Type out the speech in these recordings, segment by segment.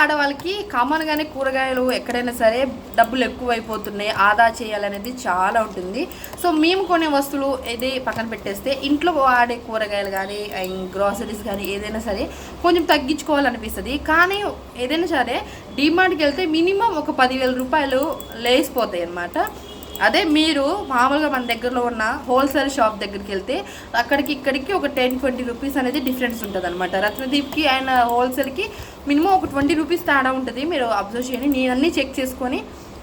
ఆడవాళ్ళకి కామన్గానే కూరగాయలు ఎక్కడైనా సరే డబ్బులు ఎక్కువైపోతున్నాయి ఆదా చేయాలనేది చాలా ఉంటుంది. సో మేము కొనే వస్తువులు ఇది పక్కన పెట్టేస్తే ఇంట్లో వాడే కూరగాయలు కానీ గ్రాసరీస్ కానీ ఏదైనా సరే కొంచెం తగ్గించుకోవాలనిపిస్తుంది. కానీ ఏదైనా సరే డిమార్ట్కి వెళ్తే మినిమం ఒక పదివేల రూపాయలు లేసిపోతాయి అన్నమాట అదే మీరు మామూలుగా మన దగ్గరలో ఉన్న హోల్సేల్ షాప్ దగ్గరికి వెళ్తే అక్కడికి ఇక్కడికి ఒక టెన్ ట్వంటీ రూపీస్ అనేది డిఫరెన్స్ ఉంటుంది అనమాట రత్నదీప్కి ఆయన హోల్సేల్కి మినిమం ఒక ట్వంటీ రూపీస్ తేడా ఉంటుంది. మీరు అబ్జర్వ్ చేయండి. నేను అన్నీ చెక్ చేసుకొని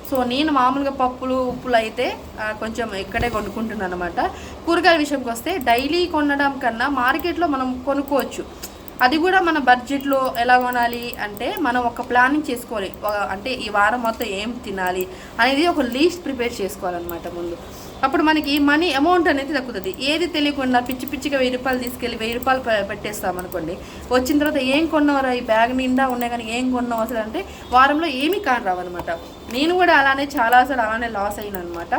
సో నేను మామూలుగా పప్పులు ఉప్పులు అయితే కొంచెం ఇక్కడే కొనుక్కుంటున్నాను అనమాట కూరగాయల విషయంకి వస్తే డైలీ కొనడం కన్నా మార్కెట్లో మనం కొనుక్కోవచ్చు. అది కూడా మన బడ్జెట్లో ఎలా కొనాలి అంటే మనం ఒక ప్లానింగ్ చేసుకోవాలి. అంటే ఈ వారం మొత్తం ఏం తినాలి అనేది ఒక లీస్ట్ ప్రిపేర్ చేసుకోవాలన్నమాట ముందు. అప్పుడు మనకి మనీ అమౌంట్ అనేది తగ్గుతుంది. ఏది తెలియకుండా పిచ్చి పిచ్చిగా వెయ్యి రూపాయలు తీసుకెళ్ళి వెయ్యి రూపాయలు పెట్టేస్తాం అనుకోండి వచ్చిన తర్వాత ఏం కొన్నారా ఈ బ్యాగ్ నిండా ఉన్నాయి కానీ ఏం కొన్నావు అసలు అంటే వారంలో ఏమీ కాని రావన్నమాట. నేను కూడా అలానే చాలా అలానే లాస్ అయినా అనమాట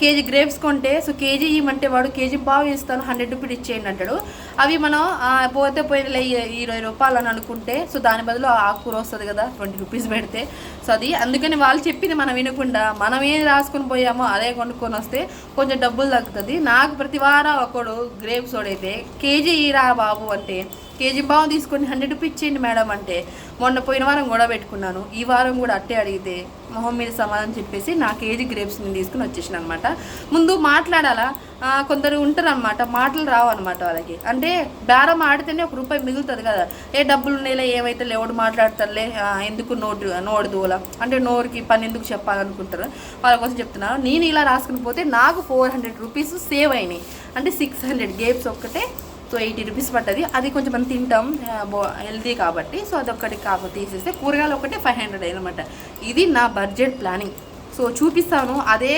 కేజీ గ్రేప్స్ కొంటే సో కేజీ ఇవ్వమంటే వాడు కేజీ బాగా ఇస్తాను హండ్రెడ్ రూపీస్ ఇచ్చేయండి అంటాడు. అవి మనం పోతే పోయినలే ఇరవై రూపాయలు అని అనుకుంటే సో దాని బదులు ఆకుకూర వస్తుంది కదా ట్వంటీ రూపీస్ పెడితే. సో అది అందుకని వాళ్ళు చెప్పింది మనం వినకుండా మనం ఏం రాసుకొని పోయామో అదే కొనుక్కొని వస్తే కొంచెం డబ్బులు తగ్గుతుంది. నాకు ప్రతి వారం ఒకడు గ్రేప్స్ వాడైతే కేజీ ఇరా బాబు అంటే కేజీ బాగా తీసుకొని హండ్రెడ్ రూపీస్ ఇచ్చేయండి మేడం అంటే మొన్న పోయిన వారం గొడవ పెట్టుకున్నాను. ఈ వారం కూడా అట్టే అడిగితే మొహం మీద సమాధానం చెప్పేసి నా కేజీ గ్రేప్స్ నేను తీసుకుని వచ్చేసిన అనమాట ముందు మాట్లాడాలా? కొందరు ఉంటారనమాట మాటలు రావు అనమాట వాళ్ళకి. అంటే బేరం ఆడితేనే ఒక రూపాయి మిగులుతుంది కదా. ఏ డబ్బులు ఉన్నాయిలే ఏమైతే లేవుడు మాట్లాడతారులే ఎందుకు నోటు నోడు దూల? అంటే నోరుకి పని ఎందుకు చెప్పాలనుకుంటారు? వాళ్ళ కోసం చెప్తున్నాను. నేను ఇలా రాసుకుని పోతే నాకు ఫోర్ హండ్రెడ్ రూపీస్ సేవ్ అయినాయి. అంటే సిక్స్ హండ్రెడ్ గేమ్స్ ఒక్కటే సో ఎయిటీ రూపీస్ పట్టది అది కొంచెం మనం తింటాం హెల్తీ కాబట్టి. సో అదొక్కటి కాకపోతే తీసేస్తే కూరగాయలు ఒకటి ఫైవ్ హండ్రెడ్ అనమాట ఇది నా బడ్జెట్ ప్లానింగ్ సో చూపిస్తాను అదే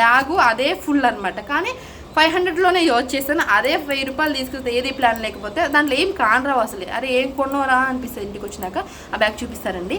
బ్యాగు అదే ఫుల్ అనమాట కానీ ఫైవ్ హండ్రెడ్లోనే యూజ్ చేస్తాను అదే వెయ్యి రూపాయలు తీసుకెళ్తే ఏది ప్లాన్ లేకపోతే దాంట్లో ఏం కానరావు అసలు. అరే ఏం కొన్నోరా అనిపిస్తుంది ఇంటికి వచ్చినాక. ఆ బ్యాగ్ చూపిస్తారండి.